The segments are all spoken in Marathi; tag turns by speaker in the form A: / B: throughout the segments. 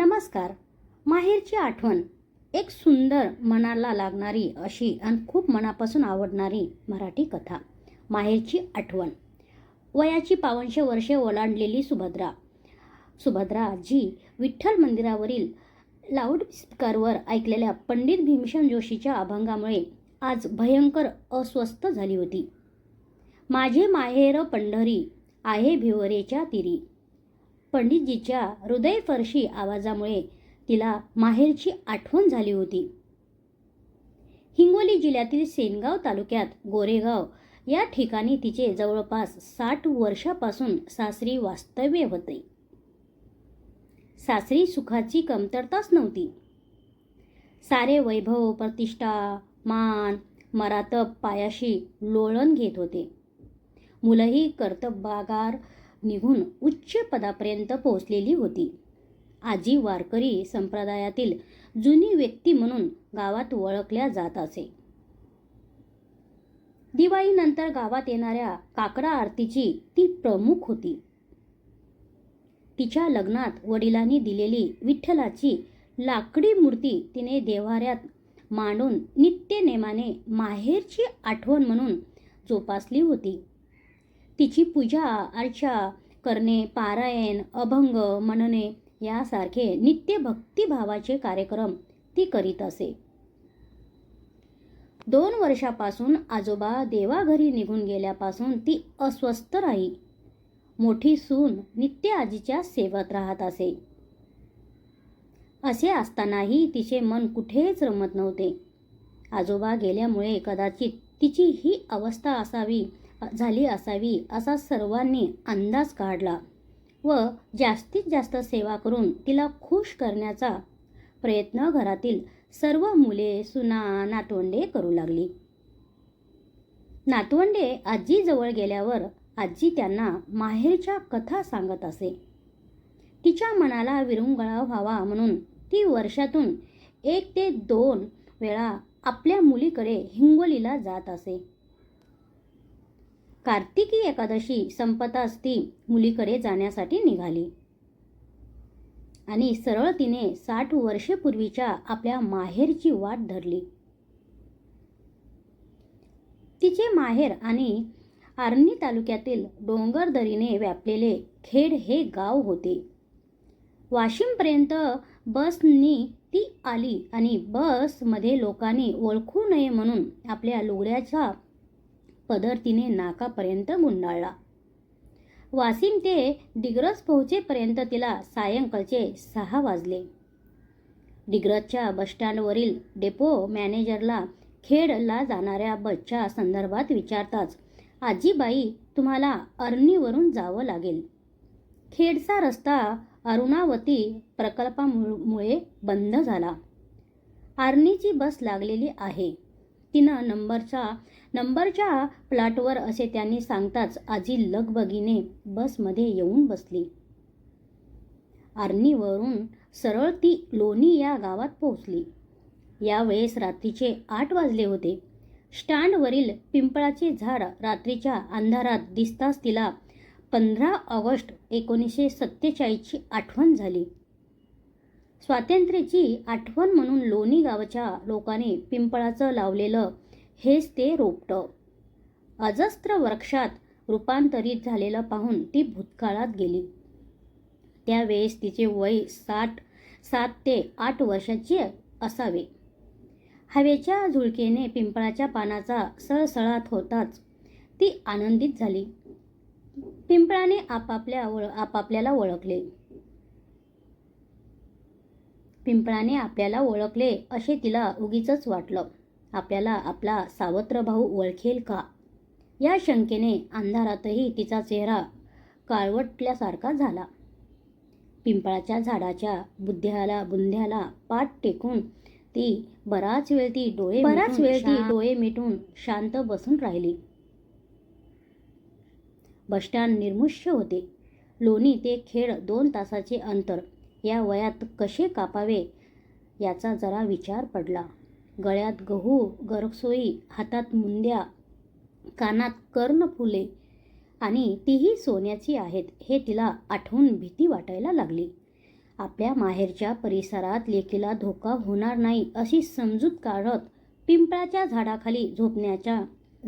A: नमस्कार. माहेरची आठवण. एक सुंदर मनाला लागणारी अशी आणि खूप मनापासून आवडणारी मराठी कथा. माहेरची आठवण. वयाची पावनशे वर्षे ओलांडलेली सुभद्रा. सुभद्रा जी विठ्ठल मंदिरावरील लाऊडस्पीकरवर ऐकलेल्या पंडित भीमसेन जोशीच्या अभंगामुळे आज भयंकर अस्वस्थ झाली होती. माझे माहेर पंढरी आहे भिवरेच्या तिरी. पंडितजीच्या हृदयस्पर्शी आवाजामुळे तिला माहेरची आठवण झाली होती. हिंगोली जिल्ह्यातील सेनगाव तालुक्यात गोरेगाव या ठिकाणी तिचे जवळपास साठ वर्षापासून सासरी वास्तव्य होते. सासरी सुखाची कमतरताच नव्हती. सारे वैभव प्रतिष्ठा मान मरातब पायाशी लोळण घेत होते. मुलंही कर्तबागार निघून उच्च पदापर्यंत पोहोचलेली होती. आजी वारकरी संप्रदायातील जुनी व्यक्ती म्हणून गावात ओळखल्या जात असे. दिवाळीनंतर गावात येणाऱ्या काकडा आरतीची ती प्रमुख होती. तिच्या लग्नात वडिलांनी दिलेली विठ्ठलाची लाकडी मूर्ती तिने देवाऱ्यात मांडून नित्यनेमाने माहेरची आठवण म्हणून जोपासली होती. तिची पूजा अर्चा करणे पारायण अभंग म्हणणे यासारखे नित्य भक्तिभावाचे कार्यक्रम ती करीत असे. दोन वर्षापासून आजोबा देवाघरी निघून गेल्यापासून ती अस्वस्थ राही. मोठी सून नित्य आजीच्या सेवत राहत असे. असे असतानाही तिचे मन कुठेच रमत नव्हते. आजोबा गेल्यामुळे कदाचित तिची ही अवस्था असावी झाली असावी असा सर्वांनी अंदाज काढला व जास्तीत जास्त सेवा करून तिला खुश करण्याचा प्रयत्न घरातील सर्व मुले सुना नातवंडे करू लागली. नातवंडे आजीजवळ गेल्यावर आजी त्यांना माहेरच्या कथा सांगत असे. तिच्या मनाला विरंगळा व्हावा म्हणून ती वर्षातून एक ते दोन वेळा आपल्या मुलीकडे हिंगोलीला जात असे. कार्तिकी एकादशी संपताच ती मुलीकडे जाण्यासाठी निघाली. आणि सरळ तिने साठ वर्षेपूर्वीच्या आपल्या माहेरची वाट धरली. तिचे माहेर आणि आर्णी तालुक्यातील डोंगरदरीने व्यापलेले खेड हे गाव होते. वाशिमपर्यंत बसनी ती आली आणि बसमध्ये लोकांनी ओळखू नये म्हणून आपल्या लुगड्याचा पदर तिने नाकापर्यंत गुंडाळला वासिम ते डिग्रज पोहोचेपर्यंत तिला सायंकाळचे सहा वाजले. डिग्रजच्या बसस्टँडवरील डेपो मॅनेजरला खेडला जाणाऱ्या बसच्या संदर्भात विचारताच आजीबाई तुम्हाला अर्नीवरून जावं लागेल. खेडचा रस्ता अरुणावती प्रकल्पामुळे बंद झाला. आर्नीची बस लागलेली आहे. तिनं नंबरचा नंबरच्या प्लॅटवर असे त्यांनी सांगताच आजी लगबगीने बसमध्ये येऊन बसली. आर्नीवरून सरळ ती लोणी या गावात पोहोचली. यावेळेस रात्रीचे आठ वाजले होते. स्टँडवरील पिंपळाचे झाड रात्रीच्या अंधारात दिसताच तिला पंधरा ऑगस्ट एकोणीसशे सत्तेचाळीसची आठवण झाली. स्वातंत्र्याची आठवण म्हणून लोणी गावच्या लोकांनी पिंपळाचं लावलेलं हेच ते रोपटं. अजस्त्र वृक्षात रूपांतरित झालेलं पाहून ती भूतकाळात गेली. त्यावेळेस तिचे वय साठ सात ते आठ वर्षाची असावे. हवेच्या झुळकेने पिंपळाच्या पानाचा सळसळात होताच ती आनंदित झाली. पिंपळाने आपापल्या ओळ आपापल्याला ओळखले. पिंपळाने आपल्याला ओळखले असे तिला उगीच वाटलं. आपल्याला आपला सावत्र भाऊ ओळखेल का? या शंकेने अंधारातही तिचा चेहरा काळवटल्यासारखा झाला. पिंपळाच्या झाडाच्या बुद्ध्याला बुंध्याला पाठ टेकून ती बराच वेळ ती डोळे बराच वेळ ती डोळे मिटून शांत बसून राहिली. बसस्टँड निर्मुष्य होते. लोणी ते खेड दोन तासाचे अंतर या वयात कसे कापावे याचा जरा विचार पडला. गळ्यात गहू गरसोई हातात मुंद्या कानात कर्ण फुले आणि तीही सोन्याची आहेत हे तिला आठवून भीती वाटायला लागली. आपल्या माहेरच्या परिसरात लेकीला धोका होणार नाही अशी समजूत काढत पिंपळाच्या झाडाखाली झोपण्याच्या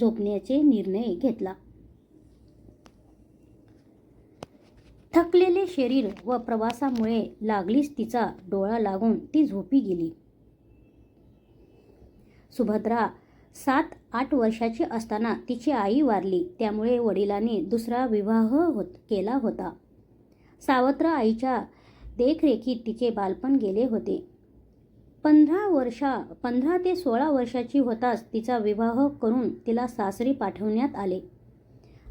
A: झोपण्याचे निर्णय घेतला. थकलेले शरीर व प्रवासामुळे लागलीच तिचा डोळा लागून ती झोपी गेली. सुभद्रा सात आठ वर्षाची असताना तिची आई वारली. त्यामुळे वडिलांनी दुसरा विवाह होत केला होता. सावत्र आईच्या देखरेखीत तिचे बालपण गेले होते. पंधरा वर्षा पंधरा ते सोळा वर्षाची होताच तिचा विवाह करून तिला सासरी पाठवण्यात आले.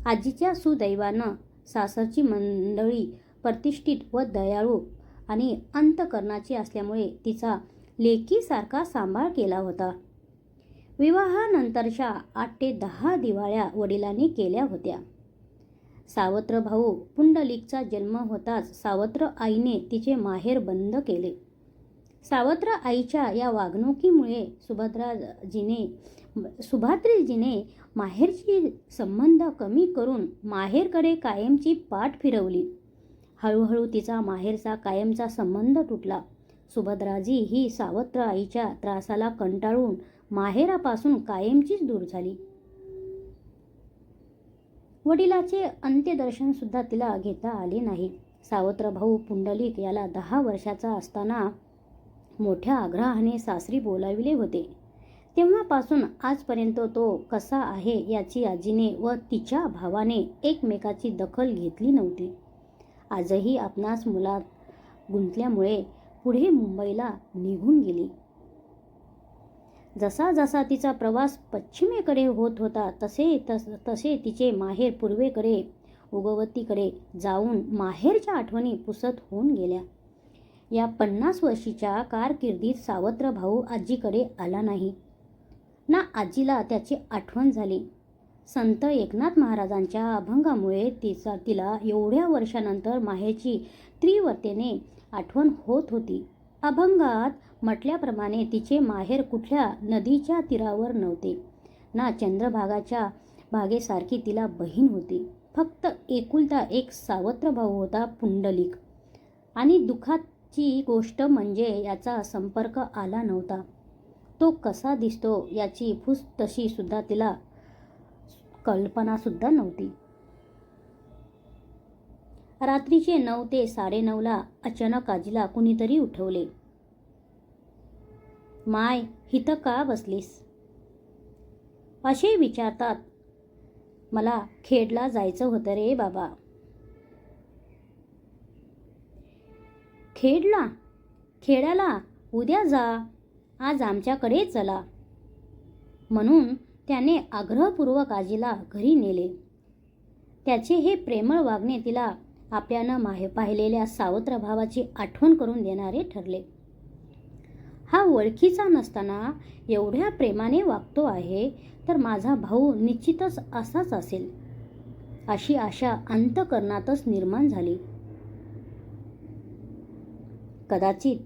A: आजीच्या सुदैवानं सासरची मंडळी प्रतिष्ठित व दयाळू आणि अंतकरणाची असल्यामुळे तिचा लेकीसारखा सांभाळ केला होता. विवाहानंतरच्या आठ ते दहा दिवाळ्या वडिलांनी केल्या होत्या. सावत्र भाऊ पुंडलिकचा जन्म होताच सावत्र आईने तिचे माहेर बंद केले. सावत्र आईच्या या वागणुकीमुळे सुभद्राजीने सुभाद्रीजीने माहेरची संबंध कमी करून माहेरकडे कायमची पाठ फिरवली. हळूहळू तिचा माहेरचा कायमचा संबंध तुटला. सुभद्राजी ही सावत्र आईच्या त्रासाला कंटाळून माहेरापासून कायमचीच दूर झाली. वडिलाचे अंत्यदर्शन सुद्धा तिला घेता आले नाही. सावत्र भाऊ पुंडलिक याला दहा वर्षाचा असताना मोठ्या आग्रहाने सासरी बोलाविले होते. तेव्हापासून आजपर्यंत तो कसा आहे याची आजीने व तिच्या भावाने एकमेकाची दखल घेतली नव्हती. आजही आपणास मुलात गुंतल्यामुळे पुढे मुंबईला निघून गेली. जसा जसा तिचा प्रवास पश्चिमेकडे होत होता तसे तस तसे तिचे माहेर पूर्वेकडे उगवतीकडे जाऊन माहेरच्या आठवणी पुसत होऊन गेल्या. या पन्नास वर्षीच्या कारकिर्दीत सावत्र भाऊ आजीकडे आला नाही. ना आजीला त्याची आठवण झाली. संत एकनाथ महाराजांच्या अभंगामुळे तिचा तिला एवढ्या वर्षानंतर माहेरची त्रिवर्तेने आठवण होत होती. अभंगात म्हटल्याप्रमाणे तिचे माहेर कुठल्या नदीच्या तीरावर नव्हते. ना चंद्रभागाच्या भागेसारखी तिला बहीण होती. फक्त एकुलता एक सावत्र भाऊ होता पुंडलिक. आणि दुःखाची गोष्ट म्हणजे याचा संपर्क आला नव्हता. तो कसा दिसतो याची फुस तशी सुद्धा तिला कल्पनासुद्धा नव्हती. रात्रीचे नऊ ते साडेनऊला अचानक आजीला कुणीतरी उठवले. माय हिथं का बसलीस? असे विचारतात. मला खेडला जायचं होतं रे बाबा. खेडला? खेड्याला? उद्या जा. आज आमच्याकडे चला. म्हणून त्याने आग्रहपूर्वक आजीला घरी नेले. त्याचे हे प्रेमळ वागणे तिला आपल्यानं माहे पाहिलेल्या सावत्र भावाची आठवण करून देणारे ठरले. हा ओळखीचा नसताना एवढ्या प्रेमाने वागतो आहे तर माझा भाऊ निश्चितच असाच असेल. अशी आशा अंतकरणातच निर्माण झाली. कदाचित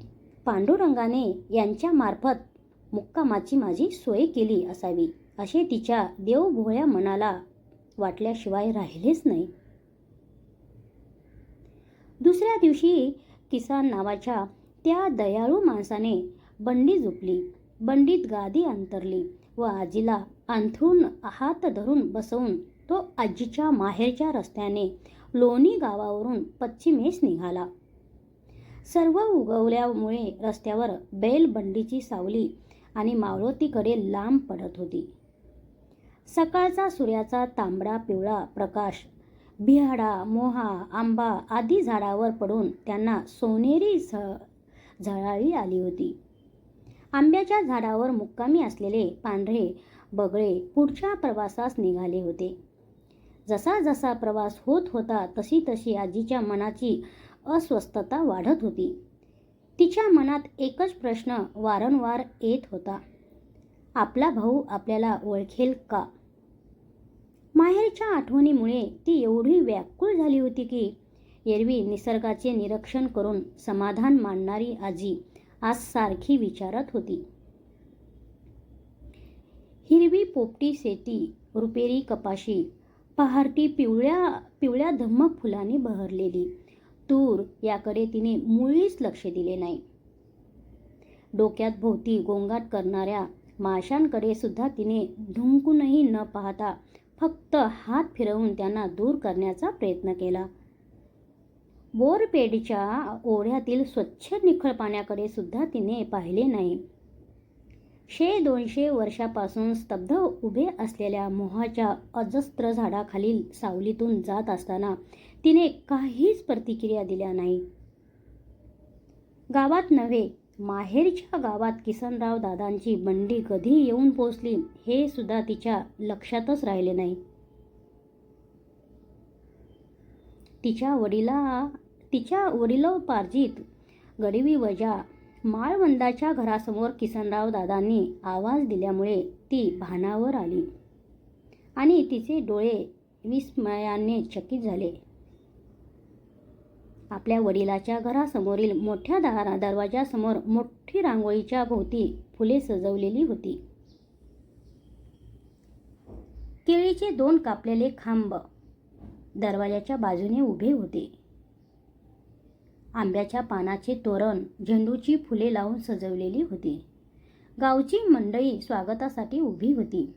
A: पांडुरंगाने यांच्या मार्फत मुक्कामाची माझी सोय केली असावी असे तिच्या देवभोळ्या मनाला वाटल्याशिवाय राहिलेच नाही. दुसऱ्या दिवशी किसान नावाच्या त्या दयाळू माणसाने बंडी झोपली. बंडीत गादी अंतरली व आजीला अंथरून हात धरून बसवून तो आजीच्या माहेरच्या रस्त्याने लोणी गावावरून पश्चिमेस निघाला. सर्व उगवल्यामुळे रस्त्यावर बैलबंडीची सावली आणि मावळतीकडे लांब पडत होती. सकाळचा सूर्याचा तांबडा पिवळा प्रकाश बिहाडा मोहा आंबा आदी झाडावर पडून त्यांना सोनेरी झ झळाळी आली होती. आंब्याच्या झाडावर मुक्कामी असलेले पांढरे बगळे पुढच्या प्रवासास निघाले होते. जसा जसा प्रवास होत होता तशी तशी आजीच्या मनाची अस्वस्थता वाढत होती. तिच्या मनात एकच प्रश्न वारंवार येत होता. आपला भाऊ आपल्याला ओळखेल का? माहेरच्या आठवणीमुळे ती एवढी व्याकुळ झाली होती की एरवी निसर्गाचे निरीक्षण करून समाधान मानणारी आजी आज सारखी विचारत होती. हिरवी पोपटी शेती रुपेरी कपाशी पहारटी पिवळ्या पिवळ्या धम्मक फुलांनी बहरलेली. तूर याकडे तिने मुळीच लक्ष दिले नाही. डोक्यात भोवती गोंगाट करणाऱ्या माशांकडे सुद्धा तिने ढुंकूनही न पाहता फक्त हात फिरवून त्यांना दूर करण्याचा प्रयत्न केला. बोरपेडच्या ओढ्यातील स्वच्छ निखळ पाण्याकडे सुद्धा तिने पाहिले नाही. शे दोनशे वर्षापासून स्तब्ध उभे असलेल्या मोहाच्या अजस्त्र झाडाखालील सावलीतून जात असताना तिने काहीच प्रतिक्रिया दिल्या नाही. गावात नव्हे माहेरच्या गावात किसनराव दादांची बंडी कधी येऊन पोचली हे सुद्धा तिच्या लक्षातच राहिले नाही. तिच्या वडिला तिच्या वडिलोपार्जित गरिबी वजा माळवंदाच्या घरासमोर किसनराव दादांनी आवाज दिल्यामुळे ती भानावर आली आणि तिचे डोळे विस्मयाने चकित झाले. आपल्या वडिलाच्या घरासमोरील मोठ्या दारा दरवाजासमोर मोठी रांगोळीच्या भोवती फुले सजवलेली होती. केळीचे दोन कापलेले खांब दरवाजाच्या बाजूने उभे होते. आंब्याच्या पानाचे तोरण झेंडूची फुले लावून सजवलेली होती. गावची मंडळी स्वागतासाठी उभी होती.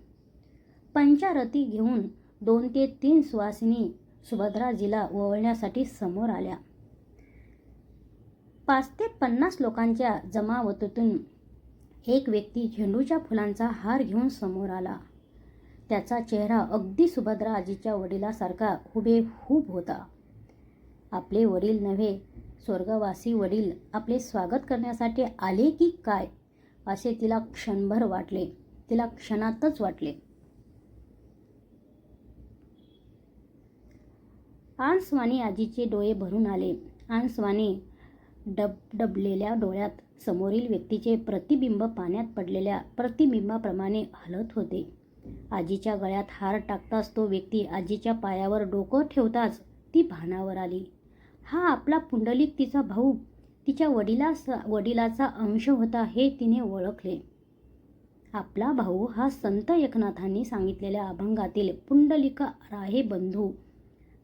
A: पंचारती घेऊन दोन ते तीन सुवासिनी सुभद्राजीला ओवळण्यासाठी समोर आल्या. पाच ते पन्नास लोकांच्या जमावतीतून एक व्यक्ती झेंडूच्या फुलांचा हार घेऊन समोर आला. त्याचा चेहरा अगदी सुभद्रा आजीच्या वडिलासारखा हुबेहूब होता. आपले वडील नव्हे स्वर्गवासी वडील आपले स्वागत करण्यासाठी आले की काय असे तिला क्षणभर वाटले. तिला क्षणातच वाटले. आनस्वानी आजीचे डोळे भरून आले. आनस्वानी डब डबलेल्या डोळ्यात समोरील व्यक्तीचे प्रतिबिंब पाण्यात पडलेल्या प्रतिबिंबाप्रमाणे हलत होते. आजीच्या गळ्यात हार टाकताच तो व्यक्ती आजीच्या पायावर डोकं ठेवताच ती भानावर आली. हा आपला पुंडलिक तिचा भाऊ. तिच्या वडिला वडिलाचा अंश होता हे तिने ओळखले. आपला भाऊ हा संत एकनाथांनी सांगितलेल्या अभंगातील पुंडलिक राहे बंधू.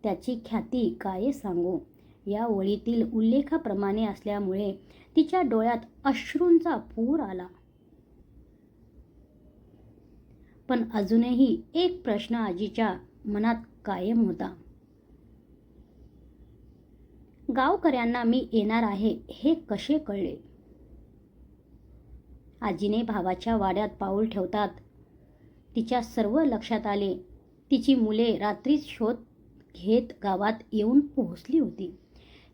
A: त्याची ख्याती काय सांगू? या ओळीतील उल्लेखाप्रमाणे असल्यामुळे तिच्या डोळ्यात अश्रूंचा पूर आला. पण अजूनही एक प्रश्न आजीच्या मनात कायम होता. गावकऱ्यांना मी येणार आहे हे कसे कळले? आजीने भावाच्या वाड्यात पाऊल ठेवतात. तिच्या सर्व लक्षात आले. तिची मुले रात्रीच शोध घेत गावात येऊन पोहोचली होती.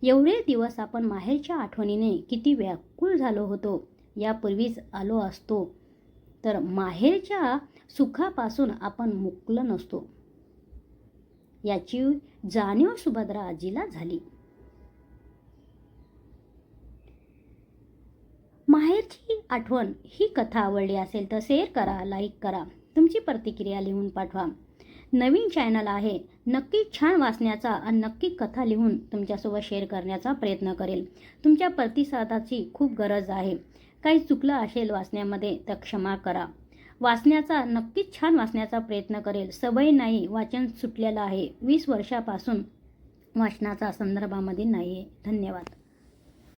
A: एवढे दिवस आपण माहेरच्या आठवणीने किती व्याकुळ झालो होतो यापूर्वीच आलो असतो. तर माहेरच्या सुखापासून आपण मुकलं नसतो. याची जाणीव सुभद्रा आजीला झाली. माहेरची आठवण ही कथा आवडली असेल तर शेअर करा लाईक करा. तुमची प्रतिक्रिया लिहून पाठवा. नवीन चॅनल आहे. नक्की छान वाचण्याचा आणि नक्की कथा लिहून तुमच्यासोबत शेअर करण्याचा प्रयत्न करेल. तुमच्या प्रतिसादाची खूप गरज आहे. काही चुकलं असेल वाचण्यामध्ये तर क्षमा करा. वाचण्याचा नक्कीच छान वाचण्याचा प्रयत्न करेल. सवय नाही वाचन सुटलेलं आहे. वीस वर्षापासून वाचनाचा संदर्भामध्ये नाही आहे धन्यवाद.